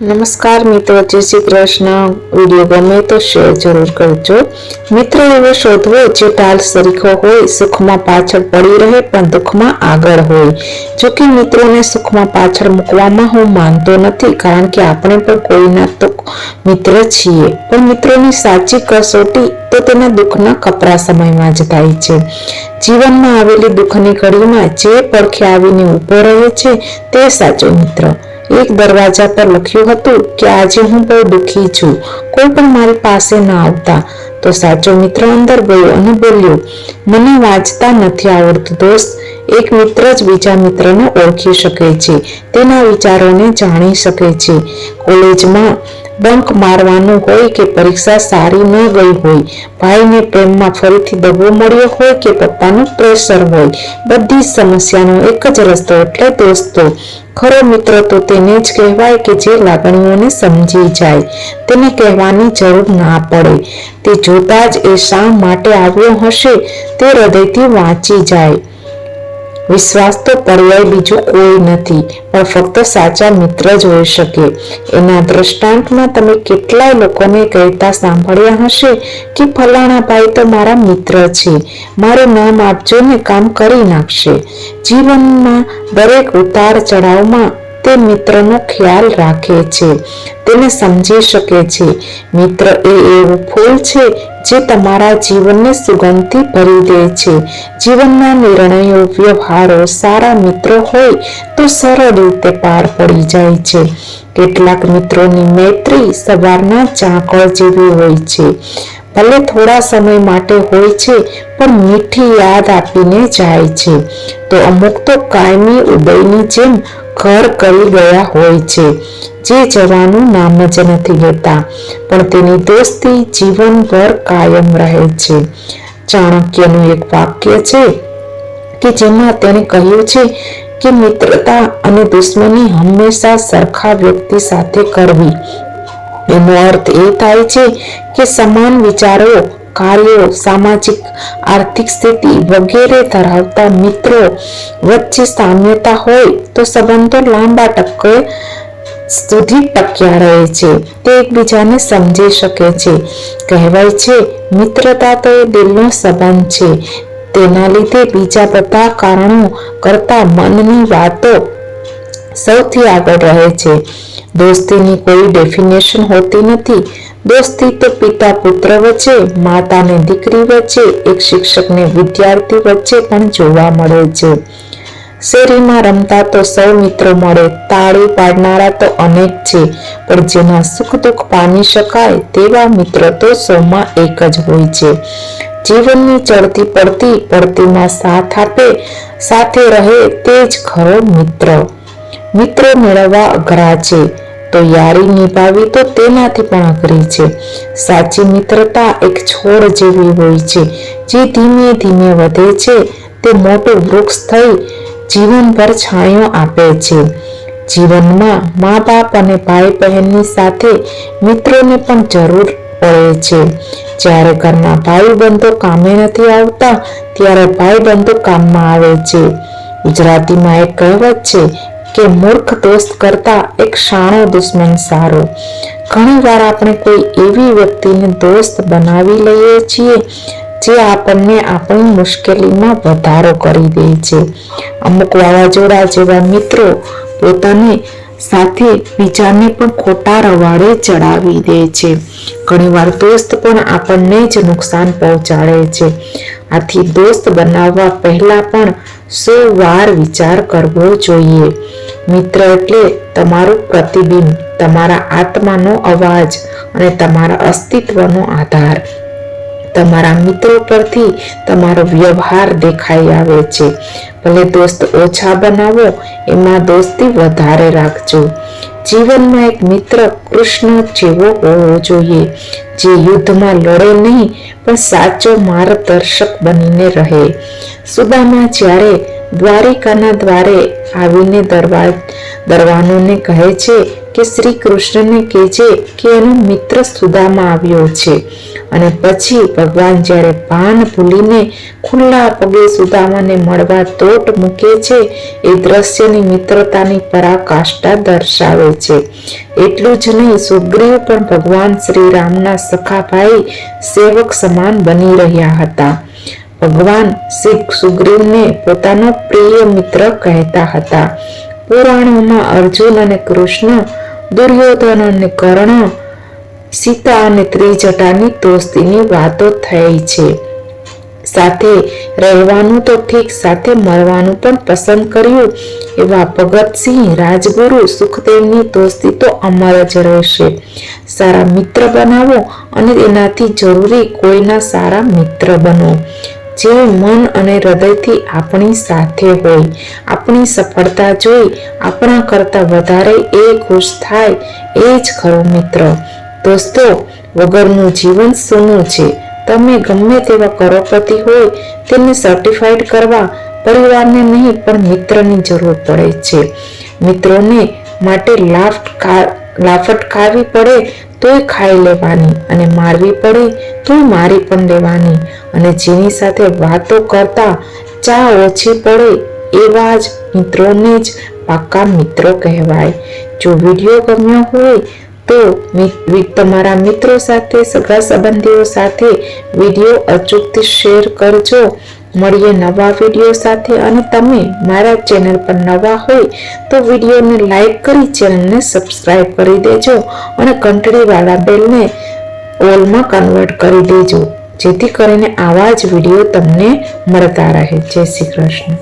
નમસ્કાર મિત્રો, જય શ્રી કૃષ્ણ. વીડિયો ગમે તો શેર જરૂર કરજો. મિત્રો એવો શોધવો જે ઢાલ સરીખો હોય, સુખમાં પાછળ પડી રહે પણ દુઃખમાં આગળ હોય. જો કે મિત્રોને સુખમાં પાછળ મૂકવામાં હું માનતો નથી, કારણ કે આપણે પણ કોઈના તો મિત્ર છીએ. પણ મિત્રોની સાચી કસોટી તો તેના દુઃખના કપરા સમયમાં જ થાય છે. જીવનમાં આવેલી દુઃખની ઘડીમાં જે પડખે આવીને ઊભો રહે છે, તે સાચો મિત્ર. એક દરવાજા પર લખ્યું હતું કે આજે હું બહુ દુઃખી છું. કોઈ પણ મારી પાસે ન આવતા. તો સાચો મિત્ર અંદર ગયો અને બોલ્યો, મને વાંચતા નથી આવડતું, દોસ્ત. એક મિત્ર જ બીજા મિત્રને ઓળખી શકે છે. તેના વિચારોને જાણી શકે છે. કોલેજમાં બંક મારવાનું હોય કે પરીક્ષા સારી ન ગઈ હોય, ભાઈને પ્રેમમાં ફરીથી દગો મળ્યો હોય કે પપ્પાનું પ્રેશર હોય, બધી જ સમસ્યાનો એક જ રસ્તો એટલે દોસ્તો. ખરો મિત્ર, તો તેને જ કહેવાય કે જે લાગણીઓને સમજી જાય, તેને કહેવાની જરૂર ના પડે. તે જોતા જ એ શા માટે આવ્યો હશે, તે હૃદયથી વાંચી જાય. વિશ્વાસ તો પર્યાય બીજું કોઈ નથી, પણ ફક્ત સાચા મિત્ર જ હોઈ શકે. એના દ્રષ્ટાંતમાં તમે કેટલાય લોકોને કહેતા સાંભળ્યા હશે કે ફલાણા ભાઈ તો મારા મિત્ર છે, મારું નામ આપજો ને કામ કરી નાખશે. જીવનમાં દરેક ઉતાર ચઢાવમાં તે મિત્રનો ખ્યાલ રાખે છે. તેને સમજી શકે છે. મિત્ર એ એવું ફૂલ છે જે તમારા જીવનને સુગંધથી ભરી દે છે. જીવનના નિર્ણયો, વ્યવહારો, સારા મિત્રો હોય તો સરળ રીતે પાર પડી જાય છે. કેટલાક મિત્રોની મૈત્રી સવારના ચાંકળ જેવી હોય છે. ભલે થોડા સમય માટે હોય છે, પણ મીઠી યાદ આપીને જાય છે. તો અમુક તો કાયમી ઉદયની જેમ ઘર કરી ગયા હોય છે, જે જવાનું નામ જ નથી લેતા. પણ તેની દોસ્તી જીવનભર કાયમ રહે છે. ચાણક્યનું એક વાક્ય છે કે જેમાં તેણે કહ્યું છે કે મિત્રતા અને દુશ્મની હંમેશા સરખા વ્યક્તિ સાથે કરવી. એનો અર્થ એ થાય છે કે સમાન વિચારો, કાર્યો, સામાજિક, આર્થિક સ્થિતિ વગેરે ધરાવતા મિત્રો વચ્ચે સામ્યતા હોય તો સંબંધો લાંબા ટકે સુધી ટક્યા રહે છે. તે એકબીજાને સમજી શકે છે. કહેવાય છે, મિત્રતા તો એ દિલનો સંબંધ છે. તેના લીધે બીજા બધા કારણો કરતા મનની વાતો સૌથી આગળ રહે છે. દોસ્તીની કોઈ ડેફિનેશન હોતી નથી. દોસ્તી તો પિતા પુત્ર વચ્ચે, માતાને દીકરી વચ્ચે, એક શિક્ષકને વિદ્યાર્થી વચ્ચે પણ જોવા મળે છે. શેરીમાં રમતા તો સૌ મિત્રો મળે, તાળી પાડનારા તો અનેક છે, પણ જેના સુખ દુઃખ પામી શકાય તેવા મિત્ર તો સૌમાં એક જ હોય છે. જીવનની ચડતી પડતી, પડતીમાં સાથ આપે, સાથે રહે તે જ ખરો મિત્ર. મિત્રો મેળવવા અઘરા છે. તો યારી નિભાવી તો તેનાથી પણ અઘરી છે. સાચી મિત્રતા એક છોડ જેવી હોય છે. જે ધીમે ધીમે વધે છે, તે મોટું વૃક્ષ થઈ જીવનભર છાંયો આપે છે. જીવનમાં મા બાપ અને ભાઈ બહેનની સાથે મિત્રોને પણ જરૂર પડે છે. જ્યારે ઘરના ભાઈ બંધો કામે નથી આવતા, ત્યારે ભાઈ બંધો કામમાં આવે છે. ગુજરાતીમાં એક કહેવત છે કે મૂર્ખ દોસ્ત કરતા એક શાણો દુશ્મન સારો. ઘણીવાર આપણે કોઈ એવી વ્યક્તિને દોસ્ત બનાવી લઈએ છીએ, જે આપણને આપણી મુશ્કેલીમાં વધારો કરી દે છે. અમુક વાવાઝોડા જેવા મિત્રો પોતાને સાથે બીજાને પણ ખોટા રવાડે ચડાવી દે છે. ઘણીવાર દોસ્ત પણ આપણને જ નુકસાન પહોંચાડે છે. આથી દોસ્ત બનાવવા પહેલા પણ સો વાર વિચાર કરવો જોઈએ. મિત્ર એટલે તમારું પ્રતિબિંબ, તમારા આત્માનો અવાજ અને તમારા અસ્તિત્વનો આધાર. તમારા મિત્રો પરથી તમારો વ્યવહાર દેખાઈ આવે છે. ભલે દોસ્ત ઓછા બનાવો, એમાં દોસ્તી વધારે રાખજો. જીવનમાં એક મિત્ર કૃષ્ણ જેવો હોવો જોઈએ. જે યુદ્ધમાં લડે નહીં, પણ સાચો માર્ગદર્શક બનીને રહે. સુદામા જ્યારે દ્વારિકાના દ્વારે આવીને દરવા, દરવાનોને કહે છે કે શ્રી કૃષ્ણને કહેજે કે એનો મિત્ર સુદામા આવ્યો છે. અને પછી ભગવાન જ્યારે ભાન ભૂલીને ખુલ્લા પગે સુદામાને મળવા તોટ મૂકે છે, એ દ્રશ્યની મિત્રતાની પરાકાષ્ઠા દર્શાવે છે. એટલું જ નહીં, સુગ્રીવ પણ ભગવાન શ્રી રામના સખાભાઈ સેવક સમાન બની રહ્યા હતા. ભગવાન શ્રી સુગ્રીવને પોતાનો પ્રિય મિત્ર કહેતા હતા. પુરાણોમાં અર્જુન અને કૃષ્ણ દુર્યોધન કર્ણ, સીતા અને ત્રિજટાની દોસ્તીની વાતો થઈ છે. સાથે રહેવાનું તો ઠીક, સાથે મરવાનું પણ પસંદ કર્યું. એવા ભગતસિંહ, રાજગુરુ, સુખદેવની દોસ્તી તો અમર જ રહેશે. સારા મિત્ર બનાવો અને એનાથી જરૂરી કોઈના સારા મિત્ર બનો. જે મન અને હૃદયથી આપણી સાથે હોય, આપણી સફળતા જોઈ, આપણા કરતા વધારે એ ખુશ થાય, એ જ ખરો મિત્ર. દોસ્તો, વગરનું જીવન સૂનું છે. તમે ગમે તેવા કરોડપતિ હોય, તેને સર્ટિફાઈડ કરવા પરિવારને નહીં, પણ મિત્રની જરૂર પડે છે. મિત્રોને માટે લાફ્ટ લાફટ ખાવી પડે તોય ખાઈ લેવાની અને મારવી પડે તોય મારી પણ લેવાની અને જેની સાથે વાતો કરતા ચા ઓછી પડે એવા જ મિત્રોને જ પાક્કા મિત્રો કહેવાય. જો વીડિયો ગમ્યો હોય તો તમારા મિત્રો સાથે, સગા સંબંધીઓ સાથે વીડિયો અચૂકથી શેર કરજો. મળીએ નવા વીડિયો સાથે અને તમે મારા ચેનલ પર નવા હોય તો વિડીયોને લાઈક કરી ચેનલને સબસ્ક્રાઈબ કરી દેજો અને ઘંટડીવાળા બેલને ઓલમાં કન્વર્ટ કરી દેજો, જેથી કરીને આવા જ વીડિયો તમને મળતા રહે. જય શ્રી કૃષ્ણ.